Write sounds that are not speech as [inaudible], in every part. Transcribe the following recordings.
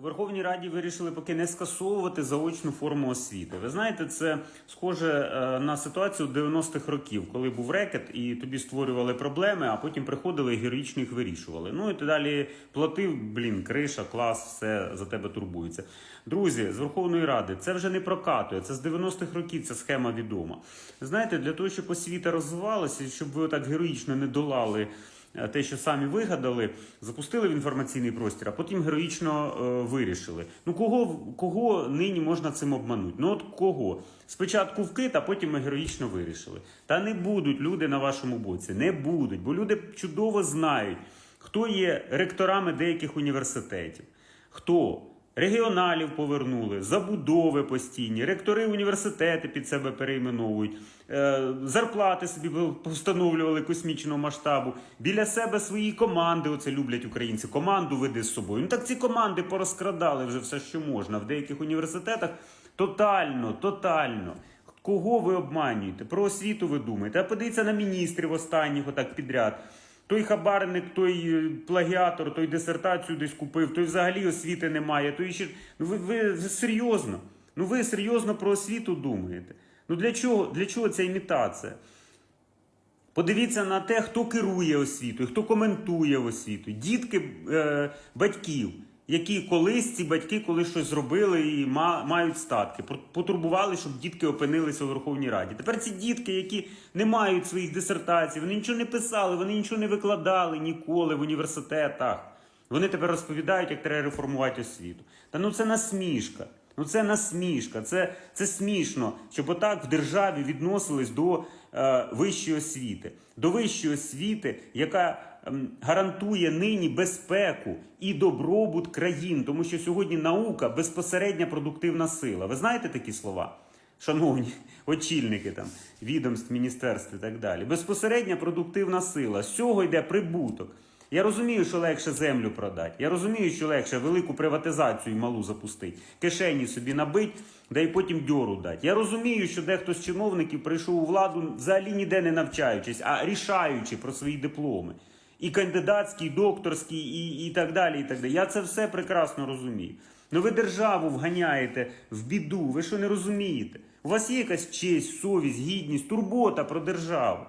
У Верховній Раді вирішили поки не скасовувати заочну форму освіти. Ви знаєте, це схоже е, на ситуацію 90-х років, коли був рекет і тобі створювали проблеми, а потім приходили і героїчно їх вирішували. Ну і ти далі платив, блін, криша, клас, все за тебе турбується. Друзі, з Верховної Ради це вже не прокатує. Це з 90-х років ця схема відома. Знаєте, для того, щоб освіта розвивалася, щоб ви так героїчно не долали. Е, Те, що самі вигадали, запустили в інформаційний простір, а потім героїчно е, вирішили. Ну кого кого нині можна цим обманути? Ну от кого? Спочатку вкид, а потім ми героїчно вирішили. Та не будуть люди на вашому боці, не будуть, бо люди чудово знають, хто є ректорами деяких університетів, хто. Регіоналів повернули, забудови постійні, ректори університети під себе перейменовують, е, зарплати собі встановлювали космічного масштабу. Біля себе свої команди, оце люблять українці. Команду веди з собою. Ну так ці команди порозкрадали вже все, що можна. В деяких університетах тотально, тотально. Кого ви обманюєте? Про освіту ви думаєте? А подивіться на міністрів останніх, отак підряд. Той хабарник, той е, плагіатор, той дисертацію десь купив, той взагалі освіти немає. Той ще ну ви, ви, серйозно? Ну ви серйозно про освіту думаєте? Ну для чого, для чого ця імітація? Подивіться на те, хто керує освітою, хто коментує освіту. Дітки е, батьків, які колись ці батьки коли щось зробили і ма, мають статки, потурбували, щоб дітки опинилися у Верховній Раді. Тепер ці дітки, які не мають своїх дисертацій, вони нічого не писали, вони нічого не викладали ніколи в університетах. Вони тепер розповідають, як треба реформувати освіту. Та ну це насмішка. Ну це насмішка, це, це смішно, щоб отак в державі відносились до е, вищої освіти, до вищої освіти, яка гарантує нині безпеку і добробут країн, тому що сьогодні наука безпосередня продуктивна сила. Ви знаєте такі слова? Шановні [laughs] очільники там відомств, міністерств і так далі. Безпосередня продуктивна сила. З цього йде прибуток. Я розумію, що легше землю продати. Я розумію, що легше велику приватизацію малу запустити, кишені собі набить, да й потім дьору дати. Я розумію, що дехто з чиновників прийшов у владу взагалі ніде не навчаючись, а рішаючи про свої дипломи. І кандидатський, і докторський, і, і так далі. і так далі. Я це все прекрасно розумію. Ну ви державу вганяєте в біду. Ви що не розумієте? У вас є якась честь, совість, гідність, турбота про державу.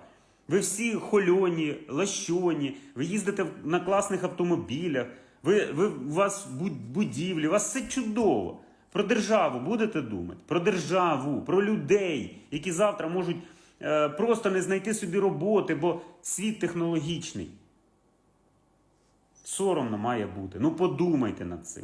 Ви всі хольоні, лащоні, ви їздите на класних автомобілях, ви, ви, у вас буд- будівлі, у вас все чудово. Про державу будете думати? Про державу, про людей, які завтра можуть е, просто не знайти собі роботи, бо світ технологічний. Соромно має бути. Ну подумайте над цим.